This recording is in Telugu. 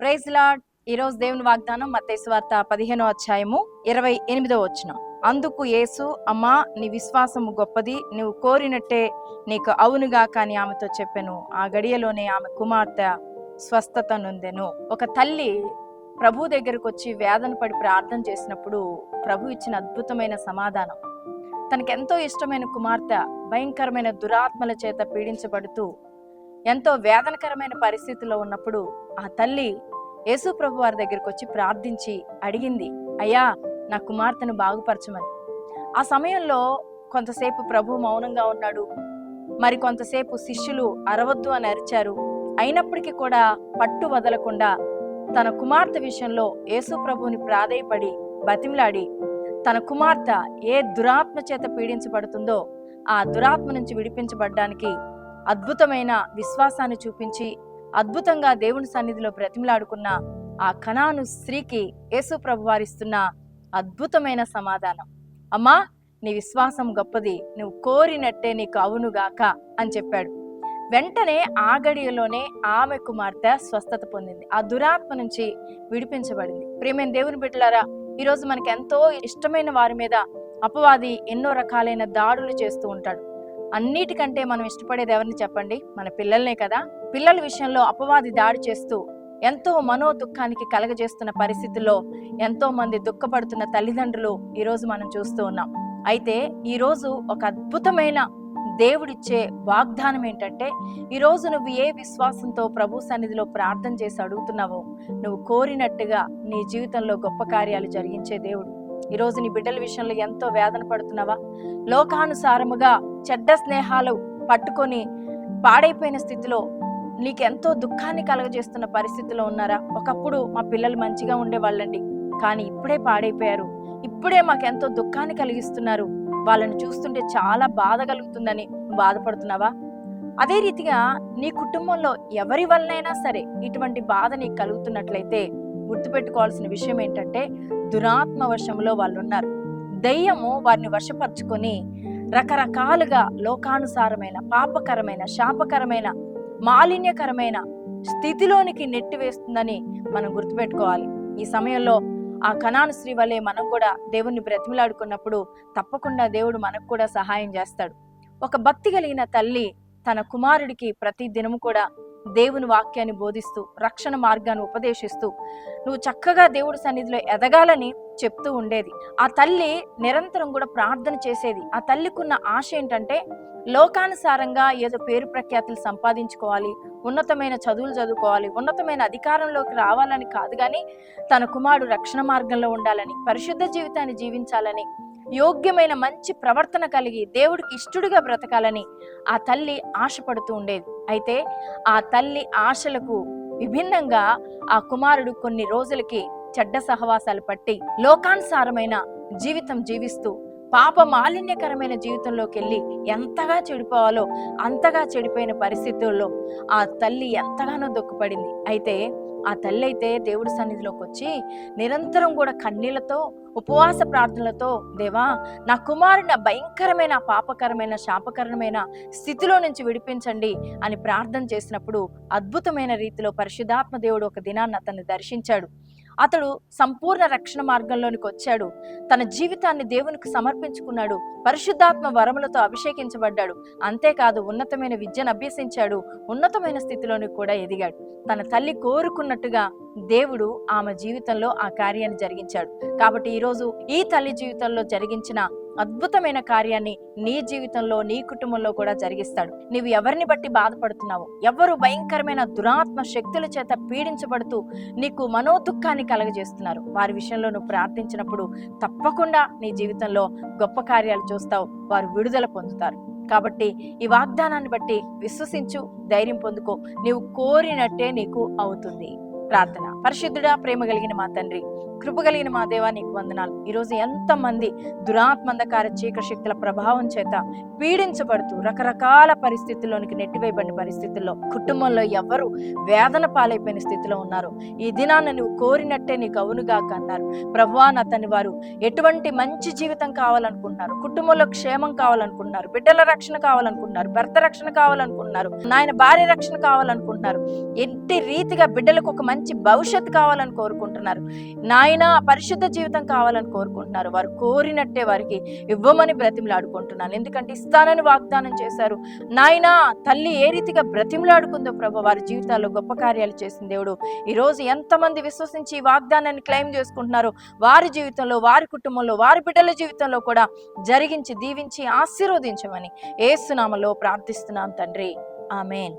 ప్రైజ్ లాడ్ ఈరోజు దేవుని వాగ్దానం మతేశ్వార్త వార్త పదిహేనో అధ్యాయము ఇరవై ఎనిమిదో వచ్చిన అందుకు యేసు అమ్మా నీ విశ్వాసము గొప్పది నువ్వు కోరినట్టే నీకు అవునుగా కానీ ఆమెతో చెప్పాను. ఆ గడియలోనే ఆమె కుమార్తె స్వస్థత నొందెను. ఒక తల్లి ప్రభు దగ్గరకు వచ్చి వేదన పడి ప్రార్థన చేసినప్పుడు ప్రభు ఇచ్చిన అద్భుతమైన సమాధానం. తనకెంతో ఇష్టమైన కుమార్తె భయంకరమైన దురాత్మల చేత పీడించబడుతూ ఎంతో వేదనకరమైన పరిస్థితిలో ఉన్నప్పుడు ఆ తల్లి యేసు ప్రభు వారి దగ్గరికి వచ్చి ప్రార్థించి అడిగింది అయ్యా నా కుమార్తెను బాగుపరచమని. ఆ సమయంలో కొంతసేపు ప్రభు మౌనంగా ఉన్నాడు. మరి కొంతసేపు శిష్యులు అరవద్దు అని అరిచారు. అయినప్పటికీ కూడా పట్టు వదలకుండా తన కుమార్తె విషయంలో యేసు ప్రభుని ప్రాధేయపడి బతిమలాడి తన కుమార్తె ఏ దురాత్మ చేత పీడించబడుతుందో ఆ దురాత్మ నుంచి విడిపించబడ్డానికి అద్భుతమైన విశ్వాసాన్ని చూపించి అద్భుతంగా దేవుని సన్నిధిలో బ్రతిమలాడుకున్న ఆ కణాను స్త్రీకి యేసు ప్రభు వారిస్తున్న అద్భుతమైన సమాధానం. అమ్మా నీ విశ్వాసం గొప్పది. నువ్వు కోరినట్టే నీకు అవునుగాక అని చెప్పాడు. వెంటనే ఆ గడియలోనే ఆమె కుమార్తె స్వస్థత పొందింది. ఆ దురాత్మ నుంచి విడిపించబడింది. ప్రేమైన దేవుని బిడ్డలారా ఈరోజు మనకి ఎంతో ఇష్టమైన వారి మీద అపవాది ఎన్నో రకాలైన దాడులు చేస్తూ ఉంటాడు. అన్నిటికంటే మనం ఇష్టపడేది ఎవరిని చెప్పండి? మన పిల్లల్నే కదా. పిల్లల విషయంలో అపవాది దాడి చేస్తూ ఎంతో మనో దుఃఖానికి కలగజేస్తున్న పరిస్థితుల్లో ఎంతో మంది దుఃఖపడుతున్న తల్లిదండ్రులు ఈరోజు మనం చూస్తూ ఉన్నాం. అయితే ఈరోజు ఒక అద్భుతమైన దేవుడిచ్చే వాగ్దానం ఏంటంటే ఈరోజు నువ్వు ఏ విశ్వాసంతో ప్రభు సన్నిధిలో ప్రార్థన చేసి అడుగుతున్నావో నువ్వు కోరినట్టుగా నీ జీవితంలో గొప్ప కార్యాలు జరిగించే దేవుడు. ఈరోజు నీ బిడ్డల విషయంలో ఎంతో వేదన పడుతున్నావా? లోకానుసారముగా చెడ్డ స్నేహాలు పట్టుకొని పాడైపోయిన స్థితిలో నీకెంతో దుఃఖాన్ని కలగజేస్తున్న పరిస్థితిలో ఉన్నారా? ఒకప్పుడు మా పిల్లలు మంచిగా ఉండేవాళ్ళండి కానీ ఇప్పుడే పాడైపోయారు. ఇప్పుడే మాకెంతో దుఃఖాన్ని కలిగిస్తున్నారు. వాళ్ళని చూస్తుంటే చాలా బాధ కలుగుతుందని బాధపడుతున్నావా? అదే రీతిగా నీ కుటుంబంలో ఎవరి వల్లనైనా సరే ఇటువంటి బాధ నీకు కలుగుతున్నట్లయితే గుర్తుపెట్టుకోవాల్సిన విషయం ఏంటంటే దురాత్మ వశంలో వాళ్ళు ఉన్నారు దయ్యము వారిని వశపరుచుకొని రకరకాలుగా లోకానుసారమైన పాపకరమైన శాపకరమైన మాలిన్యకరమైన స్థితిలోనికి నెట్టివేస్తుందని మనం గుర్తుపెట్టుకోవాలి. ఈ సమయంలో ఆ కణాను స్త్రీ వలె మనం కూడా దేవుణ్ణి బ్రతిమిలాడుకున్నప్పుడు తప్పకుండా దేవుడు మనకు కూడా సహాయం చేస్తాడు. ఒక భక్తి కలిగిన తల్లి తన కుమారుడికి ప్రతి దినము కూడా దేవుని వాక్యాన్ని బోధిస్తూ రక్షణ మార్గాన్ని ఉపదేశిస్తూ నువ్వు చక్కగా దేవుడి సన్నిధిలో ఎదగాలని చెప్తూ ఉండేది. ఆ తల్లి నిరంతరం కూడా ప్రార్థన చేసేది. ఆ తల్లికున్న ఆశ ఏంటంటే లోకానుసారంగా ఏదో పేరు ప్రఖ్యాతులు సంపాదించుకోవాలి ఉన్నతమైన చదువులు చదువుకోవాలి ఉన్నతమైన అధికారంలోకి రావాలని కాదు కానీ తన కుమారుడు రక్షణ మార్గంలో ఉండాలని పరిశుద్ధ జీవితాన్ని జీవించాలని యోగ్యమైన మంచి ప్రవర్తన కలిగి దేవుడికి ఇష్టడుగా బ్రతకాలని ఆ తల్లి ఆశపడుతూ ఉండేది. అయితే ఆ తల్లి ఆశలకు విభిన్నంగా ఆ కుమారుడు కొన్ని రోజులకి చెడ్డ సహవాసాలు పట్టి లోకానుసారమైన జీవితం జీవిస్తూ పాప మాలిన్యకరమైన జీవితంలోకి వెళ్ళి ఎంతగా చెడిపోవాలో అంతగా చెడిపోయిన పరిస్థితుల్లో ఆ తల్లి ఎంతగానో దుఃఖపడింది. అయితే ఆ తల్లి అయితే దేవుడి సన్నిధిలోకి వచ్చి నిరంతరం కూడా కన్నీళ్ళతో ఉపవాస ప్రార్థనలతో దేవా నా కుమారుని భయంకరమైన పాపకరమైన శాపకరమైన స్థితిలో నుంచి విడిపించండి అని ప్రార్థన చేసినప్పుడు అద్భుతమైన రీతిలో పరిశుధాత్మ దేవుడు ఒక దినాన్ని అతన్ని దర్శించాడు. అతడు సంపూర్ణ రక్షణ మార్గంలోనికి వచ్చాడు. తన జీవితాన్ని దేవునికి సమర్పించుకున్నాడు. పరిశుద్ధాత్మ వరములతో అభిషేకించబడ్డాడు. అంతేకాదు ఉన్నతమైన విద్యను అభ్యసించాడు. ఉన్నతమైన స్థితిలోనికి కూడా ఎదిగాడు. తన తల్లి కోరుకున్నట్టుగా దేవుడు ఆమె జీవితంలో ఆ కార్యాన్ని జరిగించాడు. కాబట్టి ఈరోజు ఈ తల్లి జీవితంలో జరిగించిన అద్భుతమైన కార్యాన్ని నీ జీవితంలో నీ కుటుంబంలో కూడా జరిగిస్తాడు. నీవు ఎవరిని బట్టి బాధపడుతున్నావు ఎవరు భయంకరమైన దురాత్మ శక్తుల చేత పీడించబడుతూ నీకు మనోదుఖాన్ని కలగజేస్తున్నారు. వారి విషయంలో నువ్వు ప్రార్థించినప్పుడు తప్పకుండా నీ జీవితంలో గొప్ప కార్యాలు చూస్తావు. వారు విడుదల పొందుతారు. కాబట్టి ఈ వాగ్దానాన్ని బట్టి విశ్వసించు ధైర్యం పొందుకో. నీవు కోరినట్టే నీకు అవుతుంది. ప్రార్థన. పరిశుద్ధుడా ప్రేమ కలిగిన మా తండ్రి కృప కలిగిన మా దేవా నీకు వందనాలు. ఈరోజు ఎంతమంది దురాత్మందకార చీకటి శక్తుల ప్రభావం చేత పీడించబడుతూ రకరకాల పరిస్థితుల్లోనికి నెట్టివేయబడిన పరిస్థితుల్లో కుటుంబంలో ఎవరు వేదన పాలైపోయిన స్థితిలో ఉన్నారు ఈ దినాన్ని నువ్వు కోరినట్టే నీకు అవునుగాక అన్నారు. ప్రభా అతని వారు ఎటువంటి మంచి జీవితం కావాలనుకుంటున్నారు? కుటుంబంలో క్షేమం కావాలనుకుంటున్నారు? బిడ్డల రక్షణ కావాలనుకుంటున్నారు? భర్త రక్షణ కావాలనుకుంటున్నారు? నాయన భార్య రక్షణ కావాలనుకుంటున్నారు? ఎట్టి రీతిగా బిడ్డలకు ఒక మంచి భవిష్యత్ భవిష్యత్తు కావాలని కోరుకుంటున్నారు. నాయన పరిశుద్ధ జీవితం కావాలని కోరుకుంటున్నారు. వారు కోరినట్టే వారికి ఇవ్వమని బ్రతిమలాడుకుంటున్నాను. ఎందుకంటే ఇస్తానని వాగ్దానం చేశారు. నాయన తల్లి ఏ రీతిగా బ్రతిమలాడుకుందో ప్రభు వారి జీవితాల్లో గొప్ప కార్యాలు చేసిన దేవుడు. ఈరోజు ఎంతమంది విశ్వసించి ఈ వాగ్దానాన్ని క్లెయిమ్ చేసుకుంటున్నారో వారి జీవితంలో వారి కుటుంబంలో వారి బిడ్డల జీవితంలో కూడా జరిగించి దీవించి ఆశీర్వదించమని ఏసునామలో ప్రార్థిస్తున్నాం తండ్రి. ఆమెన్.